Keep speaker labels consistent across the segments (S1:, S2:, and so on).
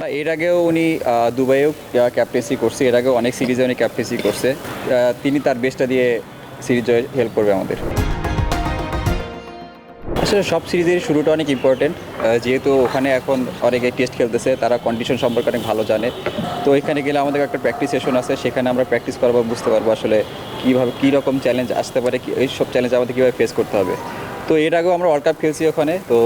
S1: না, এর আগেও উনি আহ, দুবাইয়েও ক্যাপ্টেন্সি করছে। এর আগেও অনেক সিরিজে উনি ক্যাপ্টেন্সি করছে। তিনি তার বেস্টটা দিয়ে সিরিজ হেল্প করবে আমাদের। আসলে সব সিরিজের শুরুটা অনেক ইম্পর্টেন্ট যেহেতু ওখানে এখন অনেকে টেস্ট খেলতেছে তারা কন্ডিশন সম্পর্কে অনেক ভালো জানে। তো এখানে গেলে আমাদের একটা প্র্যাকটিস সেশন আছে। সেখানে আমরা প্র্যাকটিস করব বুঝতে পারব আসলে কীভাবে কী রকম চ্যালেঞ্জ আসতে পারে এই সব চ্যালেঞ্জ আমাদের কীভাবে ফেস করতে হবে। তো এর আগেও আমরা ওয়ার্ল্ড কাপ খেলছি ওখানে। তো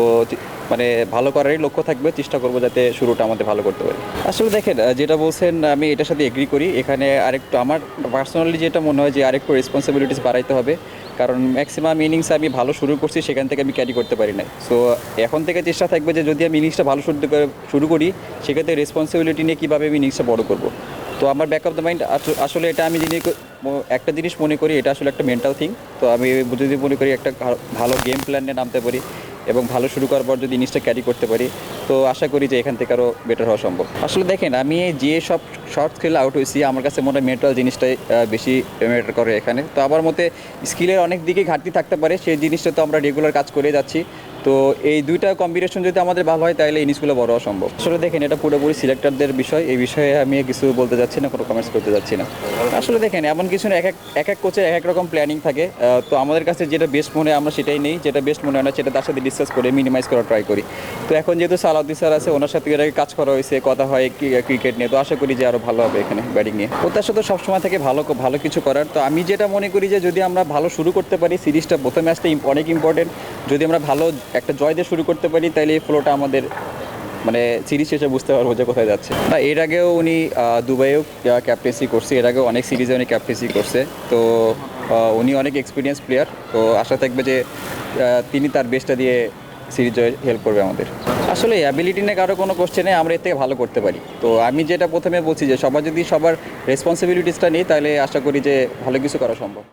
S1: মানে ভালো করারই লক্ষ্য থাকবে, চেষ্টা করব যাতে শুরুটা আমাদের ভালো করতে পারি। আসলে দেখেন যেটা বলছেন, আমি এটার সাথে এগ্রি করি। এখানে আরেকটু আমার পার্সোনালি যেটা মনে হয় যে আরেকটু রেসপন্সিবিলিটিস বাড়াইতে হবে। কারণ ম্যাক্সিমাম ইনিংস আমি ভালো শুরু করছি, সেখান থেকে আমি ক্যারি করতে পারি না সো এখন থেকে চেষ্টা থাকবে যে যদি আমি ইনিংসটা ভালো শুরু করে- শুরু করি, সেক্ষেত্রে রেসপন্সিবিলিটি নিয়ে কীভাবে আমি ইনিংসটা বড় করব। তো আমার ব্যাক অফ দ্য মাইন্ড আসলে এটা আমি যিনি একটা জিনিস মনে করি, এটা আসলে একটা মেন্টাল থিং তো আমি যদি মনে করি একটা ভালো গেম প্ল্যান নামতে পারি এবং ভালো শুরু করার পর যদি জিনিসটা ক্যারি করতে পারি, তো আশা করি যে এখান থেকে আরও বেটার হওয়া সম্ভব। আসলে দেখেন, আমি যে সব শর্ট স্কিল আউট হয়েছি, আমার কাছে মনে হয় মেন্টাল জিনিসটাই বেশি ম্যাটার করে এখানে। তো আমার মতে স্কিলের অনেক দিকে ঘাটতি থাকতে পারে, সেই জিনিসটা তো আমরা রেগুলার কাজ করে যাচ্ছি। তো এই দুইটা কম্বিনেশন যদি আমাদের ভালো হয়, তাহলে ইনিংসগুলো বড় সম্ভব। আসলে দেখেন, এটা পুরোপুরি সিলেক্টরদের বিষয়। এই বিষয়ে আমি কিছু বলতে যাচ্ছি না, কোনো কমেন্টস করতে যাচ্ছি না। আসলে দেখেন, এমন কিছু এক এক এক এক কোচের এক এক রকম প্ল্যানিং থাকে। তো আমাদের কাছে যেটা বেস্ট মনে হয়, আমরা সেটাই নেই। যেটা বেস্ট মনে হয় না, সেটা তার সাথে ডিসকাস করে মিনিমাইজ করার ট্রাই করি। তো এখন যেহেতু সালাউদ্দিন স্যার আছে, ওনার সাথে এর আগে কাজ করা হয়েছে, কথা হয় ক্রিকেট নিয়ে। তো আশা করি যে আরও ভালো হবে এখানে ব্যাটিং নিয়ে। প্রত্যাশা তো সবসময় থেকে, ভালো ভালো কিছু করার। তো আমি যেটা মনে করি যে, যদি আমরা ভালো শুরু করতে পারি, সিরিজটা প্রথম ম্যাচটা অনেক ইম্পর্টেন্ট যদি আমরা ভালো একটা জয় দিয়ে শুরু করতে পারি তাহলে এই ফ্লোটা আমাদের মানে সিরিজ শেষে বুঝতে পারব যে কোথায় যাচ্ছে। না এর আগেও উনি আহ, দুবাইয়েও ক্যাপ্টেন্সি করছে এর আগেও অনেক সিরিজে উনি ক্যাপ্টেন্সি করছে। তো উনি অনেক এক্সপিরিয়েন্স প্লেয়ার তো আশা থাকবে যে তিনি তার বেস্টটা দিয়ে সিরিজ হেল্প করবে আমাদের। আসলে অ্যাবিলিটি নিয়ে কারও কোনো কোশ্চেনে আমরা এর থেকে ভালো করতে পারি। তো আমি যেটা প্রথমে বলছি যে সবার যদি সবার রেসপন্সিবিলিটিসটা নিই তাহলে আশা করি যে ভালো কিছু করা সম্ভব।